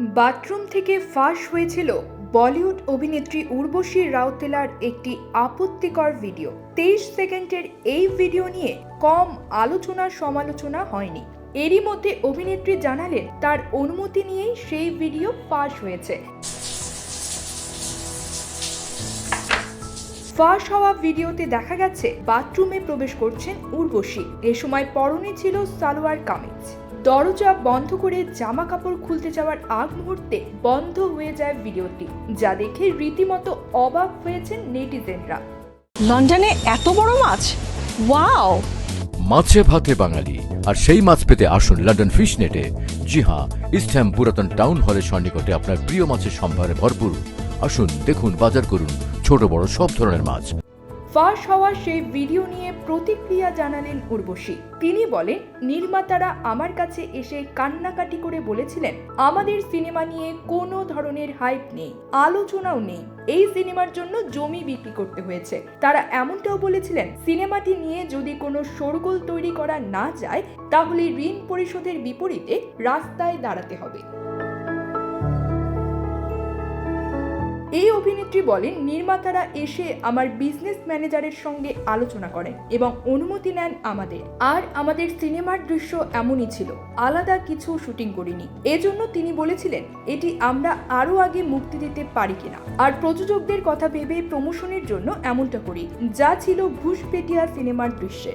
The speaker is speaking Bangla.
বাথরুম থেকে ফাঁস হয়েছিল বলিউড অভিনেত্রী উর্বশী রাউতেলার একটি আপত্তিকর ভিডিও। তেইশ সেকেন্ডের এই ভিডিও নিয়ে কম আলোচনা সমালোচনা হয়নি। এরই মধ্যে অভিনেত্রী জানালেন, তার অনুমতি নিয়েই সেই ভিডিও ফাঁস হয়েছে। ফাঁস হওয়া ভিডিওতে দেখা গেছে, বাথরুমে প্রবেশ করছেন উর্বশী। এ সময় পরনে ছিল সালোয়ার কামিজ। দরজা বন্ধ করে জামা কাপড় খুলতে যাওয়ার আগ মুহূর্তে বন্ধ হয়ে যায় ভিডিওটি যা দেখে রীতিমতো অবাক হয়েছেন নেটিজেনরা। লন্ডনে এত বড় মাছ? ওয়াও! মাছে ভাতে বাঙালি আর সেই মাছ পেতে আসুন লন্ডন ফিশ নেটে জি হ্যাঁ ইস্টহ্যাম পুরাতন টাউন হলের সন্নিকটে আপনার প্রিয় মাছের সম্ভারে ভরপুর। আসুন দেখুন বাজার করুন ছোট বড় সব ধরনের মাছ। ফাঁস হওয়া সেই ভিডিও নিয়ে প্রতিক্রিয়া জানালেন উর্বশী। তিনি বলেন, নির্মাতারা আমার কাছে এসে কান্নাকাটি করে বলেছিলেন, আমাদের সিনেমা নিয়ে কোনো ধরনের হাইপ নেই, আলোচনাও নেই, এই সিনেমার জন্য জমি বিক্রি করতে হয়েছে। তারা এমনটাও বলেছিলেন, সিনেমাটি নিয়ে যদি কোনো শোরগোল তৈরি করা না যায়, তাহলে ঋণ পরিশোধের বিপরীতে রাস্তায় দাঁড়াতে হবে। অভিনেত্রী বলেন, নির্মাতারা এসে আমার বিজনেস ম্যানেজারের সঙ্গে আলোচনা করেন এবং অনুমতি নেন আমাদের। আর আমাদের সিনেমার দৃশ্য এমনই ছিল, আলাদা কিছু শুটিং করিনি। এজন্য তিনি বলেছিলেন, এটি আমরা আরও আগে মুক্তি দিতে পারি কিনা? আর প্রযোজকদের কথা ভেবে প্রমোশনের জন্য এমনটা করি, যা ছিল ঘুষপেটিয়া সিনেমার দৃশ্যে।